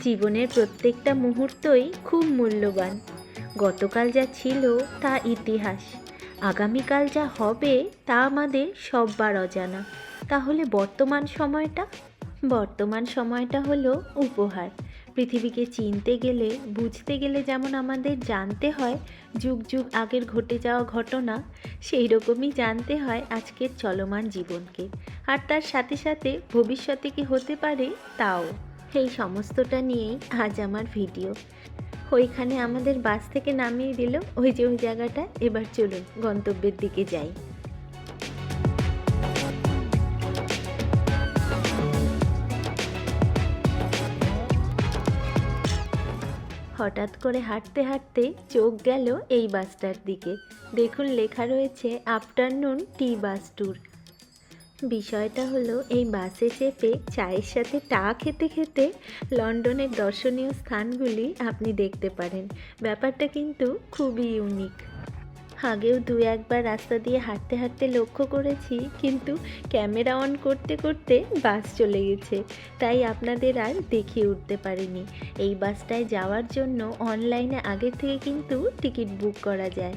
জীবনের প্রত্যেকটা মুহূর্তই খুব মূল্যবান। গতকাল যা ছিল তা ইতিহাস। আগামীকাল যা হবে তা আমাদের সববার অজানা। তাহলে বর্তমান সময়টা? বর্তমান সময়টা হলো উপহার। পৃথিবীকে চিনতে গেলে, বুঝতে গেলে যেমন আমাদের জানতে হয়, যুগ যুগ আগের ঘটে যাওয়া ঘটনা, সেই রকমই জানতে হয় আজকের চলমান জীবনকে। আর তার সাথে সাথে ভবিষ্যতে কি হতে পারে, তাও। সেই সমস্তটা নিয়েই আজ আমার ভিডিও। ওইখানে আমাদের বাস থেকে নামিয়ে দিল। ওই যে ওই জায়গাটা। এবার চলুন গন্তব্যের দিকে যাই। হঠাৎ করে হাঁটতে হাঁটতে চোখ গেল এই বাসটার দিকে। দেখুন লেখা রয়েছে, আফটারনুন টি বাস ট্যুর। বিষয়টা হলো, এই বাসে চেপে চায়ের সাথে টা খেতে খেতে লন্ডনের দর্শনীয় স্থানগুলি আপনি দেখতে পারেন। ব্যাপারটা কিন্তু খুবই ইউনিক আগেও দু একবার রাস্তা দিয়ে হাঁটতে হাঁটতে লক্ষ্য করেছি, কিন্তু ক্যামেরা অন করতে করতে বাস চলে গেছে। তাই আপনাদের আর দেখিয়ে উঠতে পারিনি। এই বাসটায় যাওয়ার জন্য অনলাইনে আগের থেকে কিন্তু টিকিট বুক করা যায়।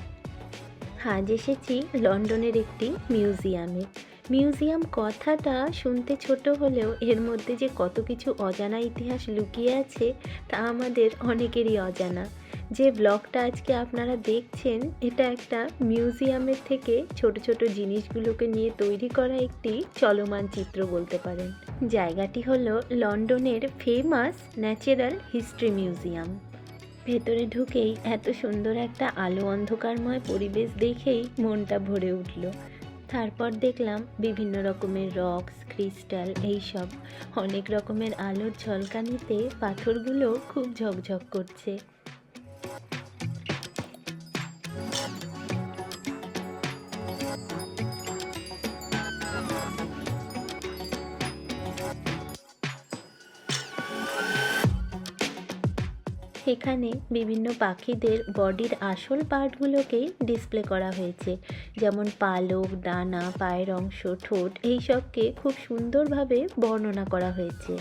আজ এসেছি লন্ডনের একটি মিউজিয়ামে। মিউজিয়াম কথাটা শুনতে ছোট হলেও এর মধ্যে যে কত কিছু অজানা ইতিহাস লুকিয়ে আছে, তা আমাদের অনেকেরই অজানা। যে ব্লগটা আজকে আপনারা দেখছেন, এটা একটা মিউজিয়ামের থেকে ছোট ছোট জিনিসগুলোকে নিয়ে তৈরি করা একটি চলমান চিত্র বলতে পারেন। জায়গাটি হলো লন্ডনের ফেমাস ন্যাচারাল হিস্ট্রি মিউজিয়াম ভেতরে ঢুকেই এত সুন্দর একটা আলো অন্ধকারময় পরিবেশ দেখেই মনটা ভরে উঠল। তারপর দেখলাম বিভিন্ন রকমের রক্স ক্রিস্টাল এইসব। অনেক রকমের আলোর ঝলকানিতে পাথরগুলো খুব ঝকঝক করছে। এখানে বিভিন্ন পাখিদের বডির আসল পার্টগুলোকেই ডিসপ্লে করা হয়েছে। যেমন পালক, ডানা, পায়ের অংশ, ঠোঁট, এইসবকে খুব সুন্দরভাবে বর্ণনা করা হয়েছে।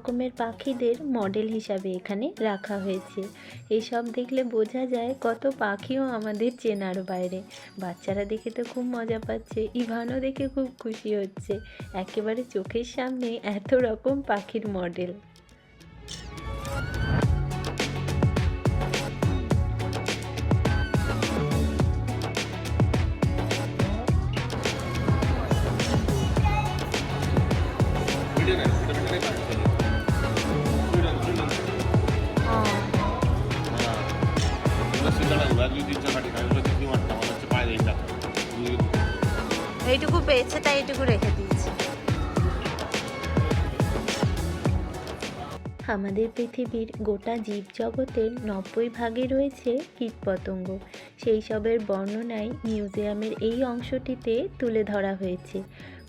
রকমের পাখিদের মডেল হিসাবে এখানে রাখা হয়েছে। এইসব দেখলে বোঝা যায় কত পাখিও আমাদের চেনার বাইরে। বাচ্চারা দেখে তো খুব মজা পাচ্ছে, ইভানও দেখে খুব খুশি হচ্ছে। একেবারে চোখের সামনে এত রকম পাখির মডেল। পেয়েছে, তাই এইটুকু রেখে দিয়েছি। আমাদের পৃথিবীর গোটা জীবজগতের নব্বই ভাগে রয়েছে কীটপতঙ্গ। সেই সবের বর্ণনায় মিউজিয়ামের এই অংশটিতে তুলে ধরা হয়েছে।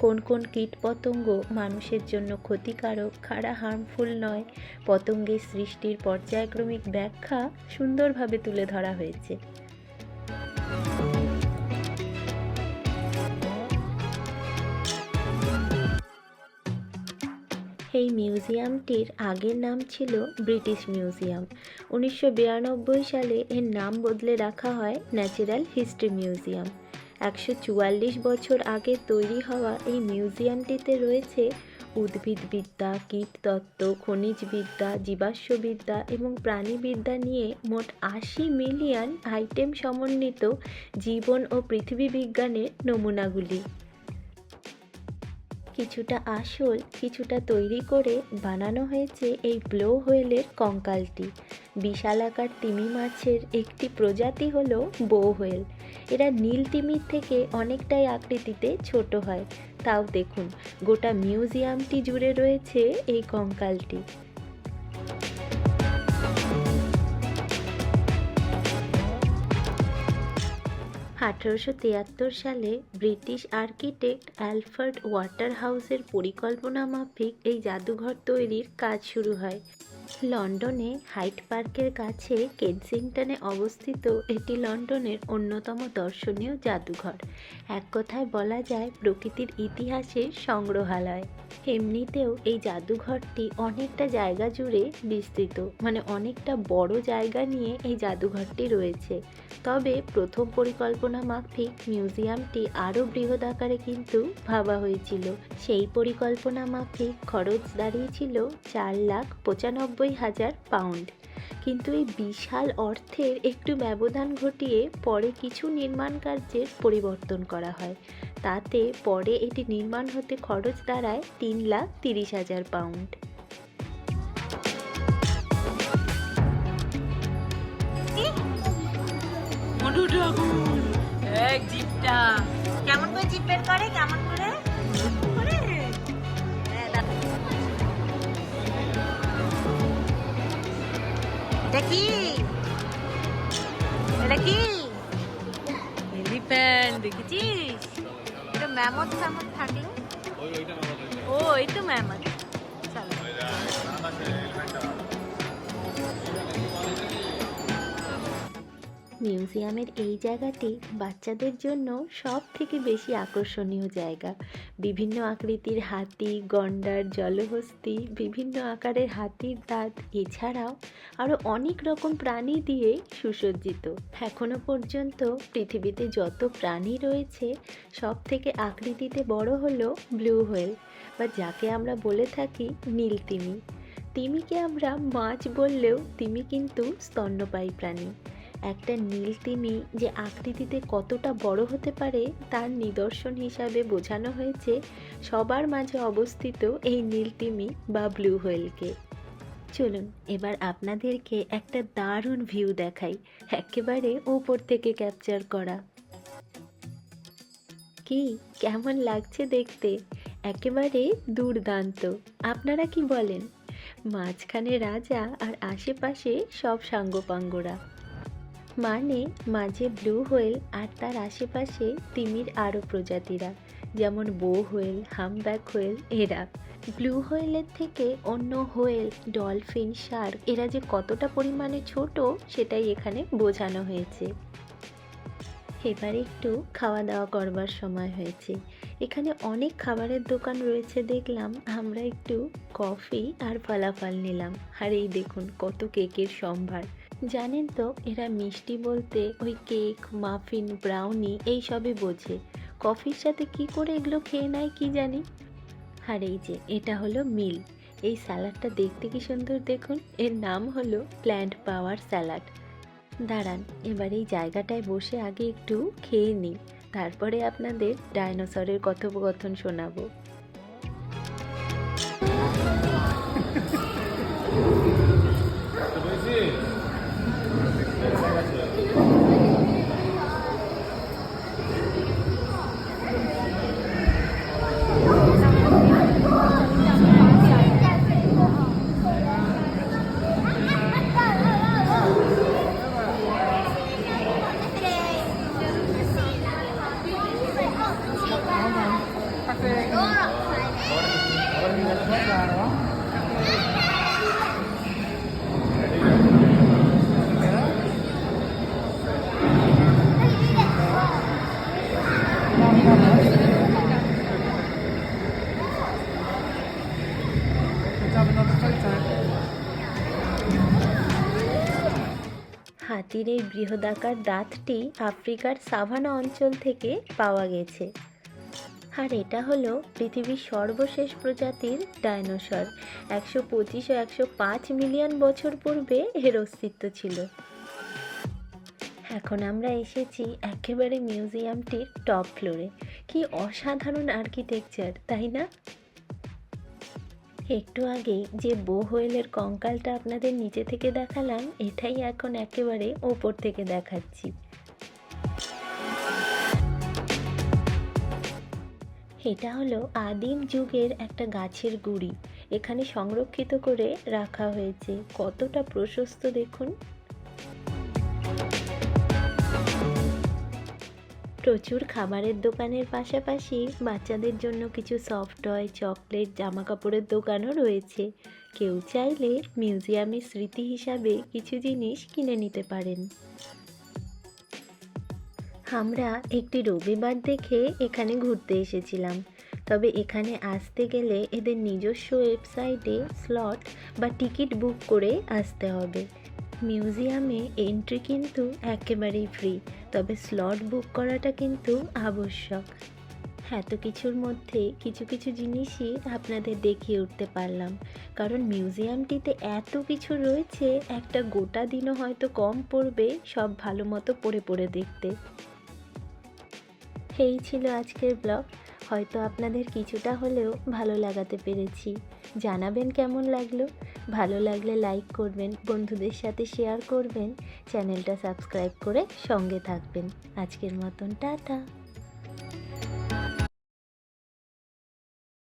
কোন কোন কীটপতঙ্গ মানুষের জন্য ক্ষতিকারক, খাড়া, হার্মফুল নয়, পতঙ্গের সৃষ্টির পর্যায়ক্রমিক ব্যাখ্যা সুন্দরভাবে তুলে ধরা হয়েছে। এই মিউজিয়ামটির আগের নাম ছিল ব্রিটিশ মিউজিয়াম। উনিশশো বিরানব্বই সালে এর নাম বদলে রাখা হয় ন্যাচারাল হিস্ট্রি মিউজিয়াম। একশো চুয়াল্লিশ বছর আগে তৈরি হওয়া এই মিউজিয়ামটিতে রয়েছে উদ্ভিদবিদ্যা, কীটতত্ত্ব, খনিজবিদ্যা, জীবাশ্মবিদ্যা এবং প্রাণীবিদ্যা নিয়ে মোট আশি মিলিয়ন আইটেম সমন্বিত জীবন ও পৃথিবী বিজ্ঞানের নমুনাগুলি। কিছুটা আসল, কিছুটা তৈরি করে বানানো হয়েছে এই ব্লো হোয়েলের কঙ্কালটি। বিশালাকার তিমি মাছের একটি প্রজাতি হলো বো হোয়েল এরা নীল তিমির থেকে অনেকটাই আকৃতিতে ছোট হয়। তাও দেখুন, গোটা মিউজিয়ামটি জুড়ে রয়েছে এই কঙ্কালটি। আঠারোশো তিয়াত্তর সালে ব্রিটিশ আর্কিটেক্ট অ্যালফার্ড ওয়াটার হাউসের পরিকল্পনা মাফিক এই জাদুঘর তৈরির কাজ শুরু হয়। লন্ডনে হাইট পার্কের কাছে কেনসিংটনে অবস্থিত এটি লন্ডনের অন্যতম দর্শনীয় জাদুঘর। এক কথায় বলা যায়, প্রকৃতির ইতিহাসের সংগ্রহালয়। এমনিতেও এই জাদুঘরটি অনেকটা জায়গা জুড়ে বিস্তৃত মানে অনেকটা বড় জায়গা নিয়ে এই জাদুঘরটি রয়েছে। তবে প্রথম পরিকল্পনা মাফিক মিউজিয়ামটি আরও বৃহৎ আকারে কিন্তু ভাবা হয়েছিল। সেই পরিকল্পনা মাফিক খরচ দাঁড়িয়েছিল চার লাখ পঁচানব্বই হাজার পাউন্ড। কিন্তু এই বিশাল অর্থের একটু ব্যবধান ঘটিয়ে পরে কিছু নির্মাণ কার্যের পরিবর্তন করা হয়। তাতে পরে এটি নির্মাণ হতে খরচ দাঁড়ায় তিন লাখ তিরিশ হাজার পাউন্ড। এক জিপটা। কেমন করে জিপ বের করে? কেমন করে? এটা কি? এটা কি? এলিফ্যান্ট দেখেছিস? এটা ম্যামত ফ্যামত থাকল? ও এই তো ম্যাম চলো মিউজিয়ামের এই জায়গাটি বাচ্চাদের জন্য সব থেকে বেশি আকর্ষণীয় জায়গা। বিভিন্ন আকৃতির হাতি, গন্ডার, জলহস্তি, বিভিন্ন আকারের হাতির দাঁত, এছাড়াও আরও অনেক রকম প্রাণী দিয়ে সুসজ্জিত। এখনও পর্যন্ত পৃথিবীতে যত প্রাণী রয়েছে সব থেকে আকৃতিতে বড় হলো ব্লু হোয়েল বা যাকে আমরা বলে থাকি নীলতিমি তিমিকে আমরা মাছ বললেও তিমি কিন্তু স্তন্যপায়ী প্রাণী। একটা নীল তিমি যে আকৃতিতে কতটা বড় হতে পারে তার নিদর্শন হিসাবে বোঝানো হয়েছে। সবার মাঝে অবস্থিত এই নীল তিমি বা ব্লু হোয়েলকে। চলুন, এবার আপনাদেরকে একটা দারুণ ভিউ দেখাই, একেবারে উপর থেকে ক্যাপচার করা। কি, কেমন লাগছে দেখতে? একেবারে দুর্দান্ত। আপনারা কি বলেন? মাঝখানে রাজা আর আশেপাশে সব সাঙ্গপাঙ্গরা। মানে মাঝে ব্লু হোয়েল আর তার আশেপাশে তিমির আরও প্রজাতিরা, যেমন বো হোয়েল হামব্যাক হোয়েল এরা। ব্লু হোয়েলের থেকে অন্য হোয়েল ডলফিন শার্ক এরা যে কতটা পরিমাণে ছোট সেটাই এখানে বোঝানো হয়েছে। এবার একটু খাওয়া দাওয়া করবার সময় হয়েছে। এখানে অনেক খাবারের দোকান রয়েছে দেখলাম। আমরা একটু কফি আর ফলাফল নিলাম। আর এই দেখুন কত কেকের সম্ভার। জানেন তো, এরা মিষ্টি বলতে ওই কেক, মাফিন, ব্রাউনি এই সবই বোঝে। কফির সাথে কি করে এগুলো খেয়ে নেয় কি জানি? আর এই যে, এটা হলো মিল। এই স্যালাডটা দেখতে কি সুন্দর দেখুন। এর নাম হলো প্ল্যান্ট পাওয়ার স্যালাড। দাঁড়ান, এবার এই জায়গাটায় বসে আগে একটু খেয়ে নিই। তারপরে আপনাদের ডাইনোসরের কথোপকথন শোনাবো। হাতির এই বৃহদাকার দাঁতটি আফ্রিকার সাভানা অঞ্চল থেকে পাওয়া গেছে। আর এটা হলো পৃথিবীর সর্বশেষ প্রজাতির ডায়নোসর একশো পঁচিশ ও একশো পাঁচ মিলিয়ন বছর পূর্বে এর অস্তিত্ব ছিল। এখন আমরা এসেছি একেবারে মিউজিয়ামটির টপ ফ্লোরে। কি অসাধারণ আর্কিটেকচার, তাই না? একটু আগে যে বো হোয়েলের কঙ্কালটা আপনাদের নিচে থেকে দেখালাম, এটাই এখন একেবারে ওপর থেকে দেখাচ্ছি। এটা হলো আদিম যুগের একটা গাছের গুড়ি। এখানে সংরক্ষিত করে রাখা হয়েছে। কতটা প্রশস্ত দেখুন। প্রচুর খাবারের দোকানের পাশাপাশি বাচ্চাদের জন্য কিছু সফট টয় চকলেট জামা কাপড়ের দোকানও রয়েছে। কেউ চাইলে মিউজিয়ামের স্মৃতি হিসাবে কিছু জিনিস কিনে নিতে পারেন। আমরা একটি রবিবার দেখে এখানে ঘুরতে এসেছিলাম। তবে এখানে আসতে গেলে এদের নিজস্ব ওয়েবসাইটে স্লট বা টিকিট বুক করে আসতে হবে। মিউজিয়ামে এন্ট্রি কিন্তু একেবারেই ফ্রি, তবে স্লট বুক করাটা কিন্তু আবশ্যক। এত কিছুর মধ্যে কিছু কিছু জিনিসই আপনাদের দেখিয়ে উঠতে পারলাম। কারণ মিউজিয়ামটিতে এত কিছু রয়েছে, একটা গোটা দিনও হয়তো কম পড়বে, সব ভালো মতো পড়ে পড়ে দেখতে। এই ছিল আজকের ব্লগ। হয়তো আপনাদের কিছুটা হলেও ভালো লাগাতে পেরেছি। জানাবেন কেমন লাগল? ভালো লাগলে লাইক করবেন, বন্ধুদের সাথে শেয়ার করবেন চ্যানেলটা সাবস্ক্রাইব করে সঙ্গে থাকবেন। আজকের মতন, টাটা।